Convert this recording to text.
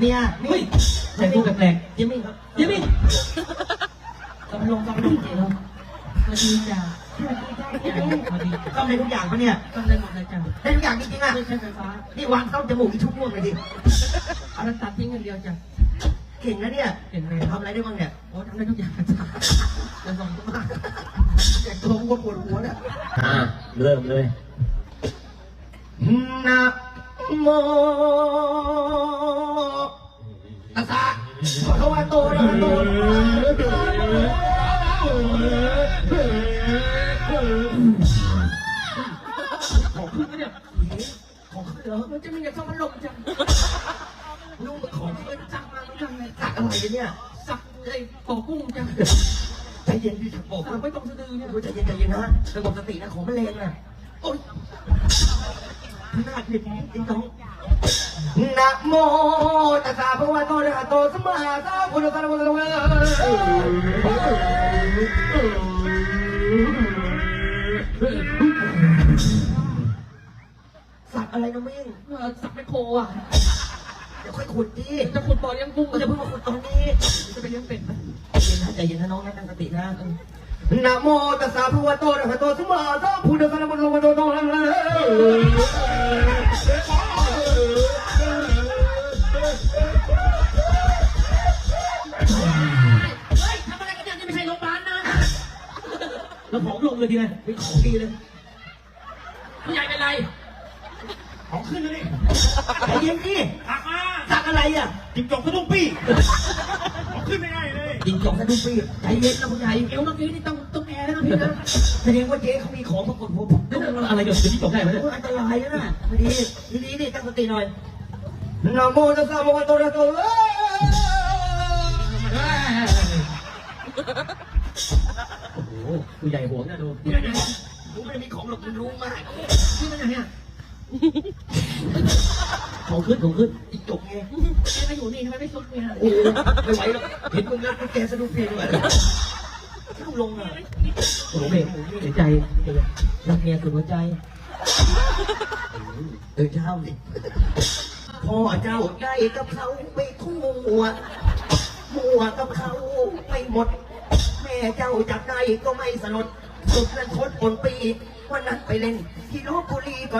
เนี่ยเฮ้ยแต่งตัวแปลกจิมมี่ครับๆจิมมี่กำลังกำลังเจ๋งสวัสดีจ้าสวัสดีกำลังทุกอย่างปะเนี่ยกำลังหมดเลยจ้าได้ทุกอย่างจริงๆอะไม่ใช่ไฟฟ้านี่วางเข้าจมูกอีกชุบม่วงเลยดิเอาแล้วตัดทิ้งกันเดียวจ้ะเก่งนะเนี่ยเห็นไหมทำอะไรได้บ้างเนี่ยโอ้ทำได้ทุกอย่างจ้ะจะส่งก็มาแต่ตัวกูปวดหัวเนี่ยอ่าเริ่มเลยนะโม ตัสสะขอโทษโตนโตของขึ้นไหมเนี่ยของขึ้นเหรอมันจะมีแต่เข้าพัดลมจ้ะลูกของขึ้นสั่งมาแล้วกันเลยสักอะไรเนี่ยสักไอ้ปอกุ้งจ้ะใจเย็นดิฉันบอกไม่ตรงสะดือเนี่ยใจเย็นใจเย็นนะสงบสตินะของมันแรงนะโอ๊ยหน้าคลิปจริงจัง นะโมตัสสะภะคะวะโตอะระหะโตสัมมาสัมพุทธัสสะนะโมตัสสะสัตว์อะไรนะมิ่งเออสักไม่โคอะเดี๋ยวค่อยขุดดิจะขุดบ่อเลี้ยงกุ้งก็จะเพิ่งมาขุดตอนนี้จะไปเลี้ยงเป็ดนะใจเย็นนะใจเย็นนะน้องนะตั้งสตินะนะโมตัสสะภะคะวะโตอะระหะโตสัมมาสัมพุทธัสสะนะโมตัสสะนะโต แล้วของลงเลยดีไหมเป็นของดีเลยผู้ใหญ่เป็นไร ของขึ้นแล้วนี่ใจเย็นดิหักมาสักอะไรอะจิงจกสะดุ้งปี้ของขึ้นไม่ได้เลยจิงจอกสะดุ้งปีใจเย็นนะคุณใหญ่เอวเมื่อกี้นี่ต้องต้องแอร์แล้วนะพี่นะแสดงว่าเจ๊เขามีของปรากฏหัวผมแล้วมันอะไรกับจิ้งจกได้ไหมเนี่ยอันตรายนะไม่ดีดีดีดิตั้งสติหน่อยนะโมตัสสะภะคะวะโตอะระหะโตเอ้ย โอ้โหผู้ใหญ่หัวเนี่ยดูนี่ไม่ได้รู้ไม่มีของหรอกมันรู้มากนี่มันอะไรเนี่ยของขึ้นของขึ้นจิงจกไงแกมาอยู่นี่ทำไมไม่ซุกเนี่ยโอ้ไม่ไหวหรอกเห็นมึงแล้วแกสะดุ้งปีเลยที่มึงลงอะโอ้โหเบรกเสียใจรักเมียสุดหัวใจเดินเช้าสิพ่อเจ้าได้กับเขาไปทั่วมัวกับเขาไปหมดแม่ เจ้าจับได้ก็ไม่สลดสุดรันทนปนปีวันนั้นไปเล่นที่ลบบุรีก่อน